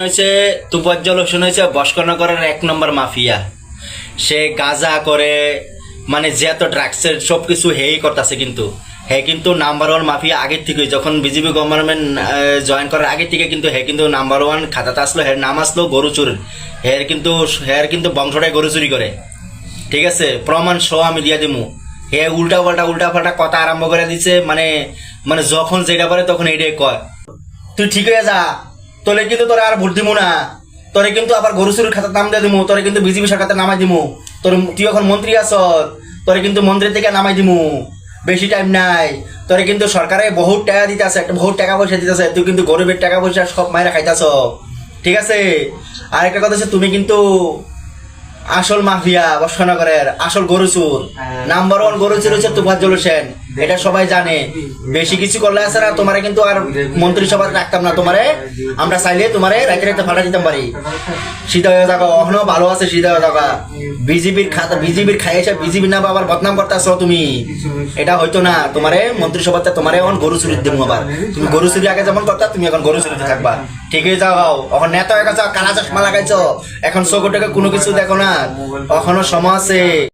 হয়েছে তুপজ্জল হোসেন বস্কনগরের এক নম্বর মাফিয়া। সে করে মানে যে এত ড্রাগসের সব কিছু হেই করতেছে কিন্তু। হে কিন্তু নাম্বার ওয়ান মাফিয়া আগের থেকে, যখন বিজেপি গভর্নমেন্ট জয়েন করার আগে থেকে কিন্তু হে কিন্তু নাম্বার ওয়ান খাতাতে আসলো, হের নাম আসলো হের কিন্তু হের কিন্তু বংশটাই গরু চুরি করে। ঠিক আছে? প্রমাণ সহ আমি দিয়ে দিমু। হে উল্টা পাল্টা উল্টা পাল্টা কথা আরম্ভ করে দিছে মানে মানে যখন যেটা পারে তখন এইটাই কয়। তুই ঠিক হয়ে যা। তোরে কিন্তু তোরে আর ভোট দিব না। তোরে কিন্তু আবার গরু চুরির খাতার নাম দিয়ে দিমু তোরে কিন্তু বিজেপি সরকারতে নামাই দিমু। তোর তুই এখন মন্ত্রী আছ তোরে কিন্তু মন্ত্রী থেকে নামাই দিমু। বেশি টাইম নাই। তোরে কিন্তু সরকারে বহুত টাকা দিতেছে একটা বহুত টাকা পয়সা দিতেছে তুই কিন্তু গরিবের টাকা পয়সা সব মায়েরা খাইতাছ। ঠিক আছে? আর একটা কথা হচ্ছে তুমি কিন্তু আসল মাফিয়া বর্ষনগরের আসল গরু চুর। নাম্বার ওয়ান গরু চুর হচ্ছে তুফাজ্জল হোসেন। এটা সবাই জানে। বেশি কিছু করলে আছে না, তোমারে কিন্তু আর মন্ত্রিসভা রাখতাম না। তোমারে আমরা চাইলে তোমারে রাইতে রাইতে ফাটা দিতাম পারি সিধা হয়ে থাকো এখনও ভালো আছে সিধা হয়ে থাকা বিজেপির খাতা বিজেপির খাইয়েছে বিজেপির না আবার বদনাম করতেছ তুমি। এটা হয়তো না, তোমারে মন্ত্রিসভাতে তোমারে এখন গরু চুরি দেবো আবার। তুমি গরু চুরি আগে যেমন করতা, তুমি এখন গরু চুরিতে থাকবা। ঠিকই যাও এখন নেতা হয়ে গেছো, কালা চশমা লাগাইছো। এখন চোখটাকে কোনো কিছু দেখো না। এখনও সময় আছে।